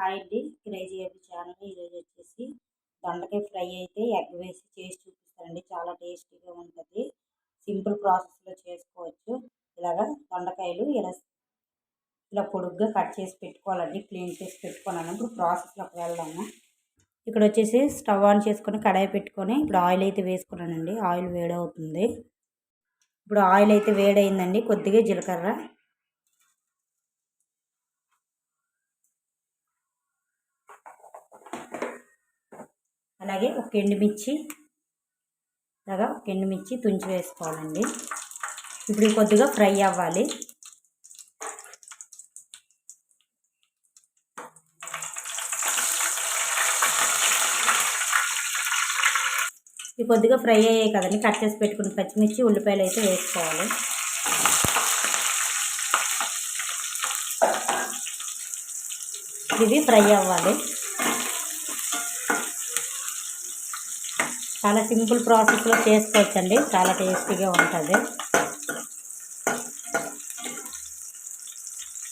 Hi అండి crazy AB channel ఈరోజు వచ్చేసి దొండకాయ ఫ్రై అయితే ఎగ్ వేసి చేసి చూపిస్తానండి. చాలా టేస్టీగా ఉంటుంది. సింపుల్ ప్రాసెస్లో చేసుకోవచ్చు. ఇలాగా దొండకాయలు ఇలా ఇలా పొడుగ్గా కట్ చేసి పెట్టుకోవాలండి. క్లీన్ చేసి పెట్టుకున్నాను. ఇప్పుడు ప్రాసెస్లోకి వెళ్దాము. ఇక్కడ వచ్చేసి స్టవ్ ఆన్ చేసుకొని కడాయి పెట్టుకొని ఇప్పుడు ఆయిల్ అయితే వేసుకున్నానండి. ఆయిల్ వేడవుతుంది. ఇప్పుడు ఆయిల్ అయితే వేడైందండి కొద్దిగా జీలకర్ర అలాగే ఒక ఎండుమిర్చి ఇలాగా ఒక ఎండుమిర్చి తుంచి వేసుకోవాలండి. ఇప్పుడు కొద్దిగా ఫ్రై అవ్వాలి. ఇవి కొద్దిగా ఫ్రై అయ్యాయి కదండి కట్ చేసి పెట్టుకుని పచ్చిమిర్చి ఉల్లిపాయలు అయితే వేసుకోవాలి. ఇవి ఫ్రై అవ్వాలి. చాలా సింపుల్ ప్రాసెస్లో చేసుకోవచ్చండి. చాలా టేస్టీగా ఉంటుంది.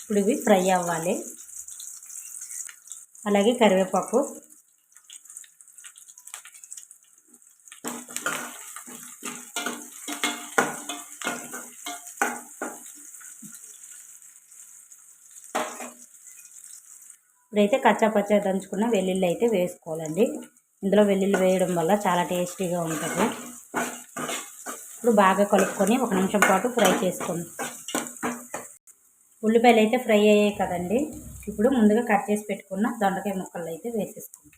ఇప్పుడు ఇవి ఫ్రై అవ్వాలి. అలాగే కరివేపాకు. ఇప్పుడైతే కచ్చా పచ్చా దంచుకున్న వెల్లుల్లి అయితే వేసుకోవాలండి. ఇందులో వెల్లుల్లి వేయడం వల్ల చాలా టేస్టీగా ఉంటుంది. ఇప్పుడు బాగా కలుపుకొని ఒక నిమిషం పాటు ఫ్రై చేసుకోండి ఉల్లిపాయలు అయితే ఫ్రై అయ్యాయి కదండి. ఇప్పుడు ముందుగా కట్ చేసి పెట్టుకున్న దొండకాయ ముక్కలు అయితే వేసేసుకోండి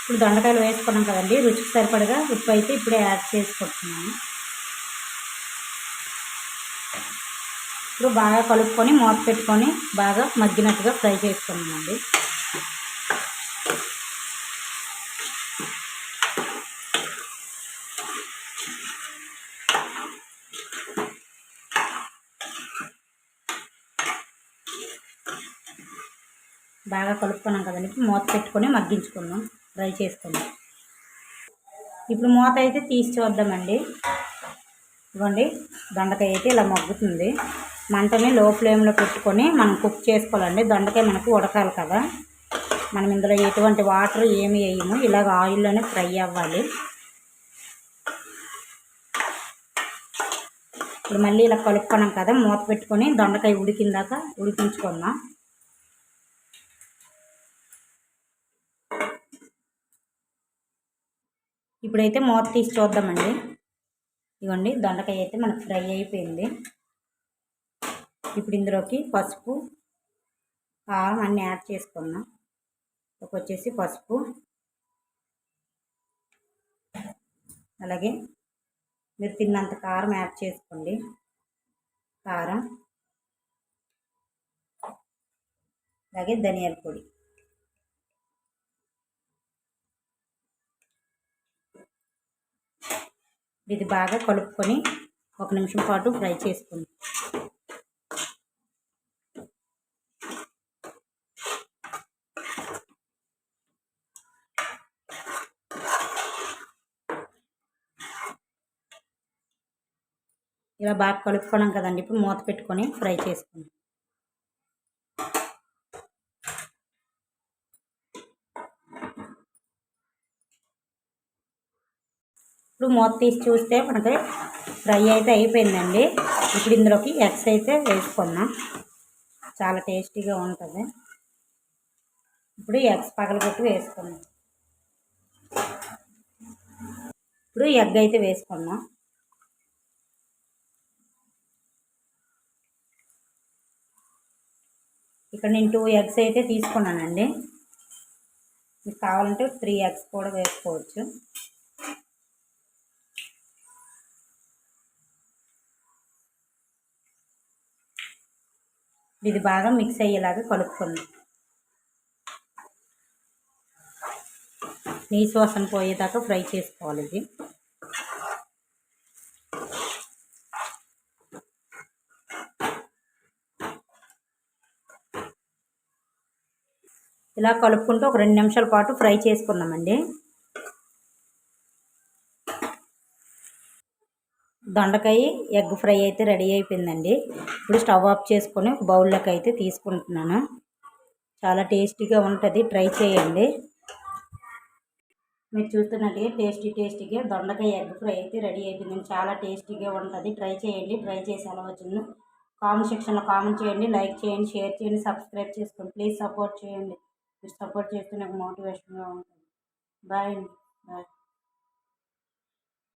ఇప్పుడు దొండకాయలు వేసుకున్నాం కదండి. రుచికి సరిపడగా ఉప్పు అయితే ఇప్పుడే యాడ్ చేసుకుంటున్నాను ఇప్పుడు బాగా కలుపుకొని మూత పెట్టుకొని బాగా మగ్గినట్టుగా ఫ్రై చేసుకున్నామండి బాగా కలుపుకున్నాం కదండి. మూత పెట్టుకొని మగ్గించుకుందాం. ఫ్రై చేసుకుందాం. ఇప్పుడు మూత అయితే తీసి చూద్దామండి. ఇవ్వండి దొండకాయ అయితే ఇలా మగ్గుతుంది. మంటని లో ఫ్లేమ్లో పెట్టుకొని మనం కుక్ చేసుకోవాలండి. దొండకాయ మనకు ఉడకాలి కదా. మనం ఇందులో ఎటువంటి వాటర్ ఏమి వేయము. ఇలాగ ఆయిల్లోనే ఫ్రై అవ్వాలి. ఇప్పుడు మళ్ళీ ఇలా కలుపుకున్నాం కదా మూత పెట్టుకొని దొండకాయ ఉడికిందాక ఉడికించుకుందాం. ఇప్పుడైతే మూత తీసి చూద్దామండి. ఇవ్వండి దొండకాయ అయితే మనకు ఫ్రై అయిపోయింది. ఇప్పుడు ఇందులోకి పసుపు కారం అన్నీ యాడ్ చేసుకుందాం. ఒక వచ్చేసి పసుపు. అలాగే మీరు తిన్నంత కారం యాడ్ చేసుకోండి. కారం. అలాగే ధనియాల పొడి. ఇది బాగా కలుపుకొని ఒక నిమిషం పాటు ఫ్రై చేసుకుందాం. ఇలా బాగా కలుపుకోవడం కదండి. ఇప్పుడు మూత పెట్టుకొని ఫ్రై చేసుకుందాం. ఇప్పుడు మూత తీసి చూస్తే మనకి ఫ్రై అయితే అయిపోయిందండి. ఇప్పుడు ఇందులోకి ఎగ్స్ అయితే వేసుకున్నాం చాలా టేస్టీగా ఉంటుంది. ఇప్పుడు ఎగ్స్ పగలగొట్టి వేసుకున్నాం ఇప్పుడు ఎగ్ అయితే వేసుకున్నాం ఇక్కడ నేను టూ ఎగ్స్ అయితే తీసుకున్నానండి. మీకు కావాలంటే త్రీ ఎగ్స్ కూడా వేసుకోవచ్చు. ఇది బాగా మిక్స్ అయ్యేలాగా కలుపుకుందాం. నీసు వాసన పోయేదాకా ఫ్రై చేసుకోవాలి ఇది. ఇలా కలుపుకుంటూ ఒక రెండు నిమిషాల పాటు ఫ్రై చేసుకుందామండి. దొండకాయ ఎగ్ ఫ్రై అయితే రెడీ అయిపోయిందండి. ఇప్పుడు స్టవ్ ఆఫ్ చేసుకొని ఒక బౌల్లోకి అయితే తీసుకుంటున్నాను. చాలా టేస్టీగా ఉంటుంది. ట్రై చేయండి. మీరు చూస్తున్నట్టుగా టేస్టీ టేస్టీగా దొండకాయ ఎగ్ ఫ్రై అయితే రెడీ అయిపోయింది చాలా టేస్టీగా ఉంటుంది. ట్రై చేయండి. ట్రై చేసి ఎలా వచ్చిందో కామెంట్ సెక్షన్లో కామెంట్ చేయండి. లైక్ చేయండి షేర్ చేయండి సబ్స్క్రైబ్ చేసుకోండి. ప్లీజ్ సపోర్ట్ చేయండి. మీరు సపోర్ట్ చేస్తే నాకు మోటివేషన్గా ఉంటుంది. బాయ్ అండి. బాయ్.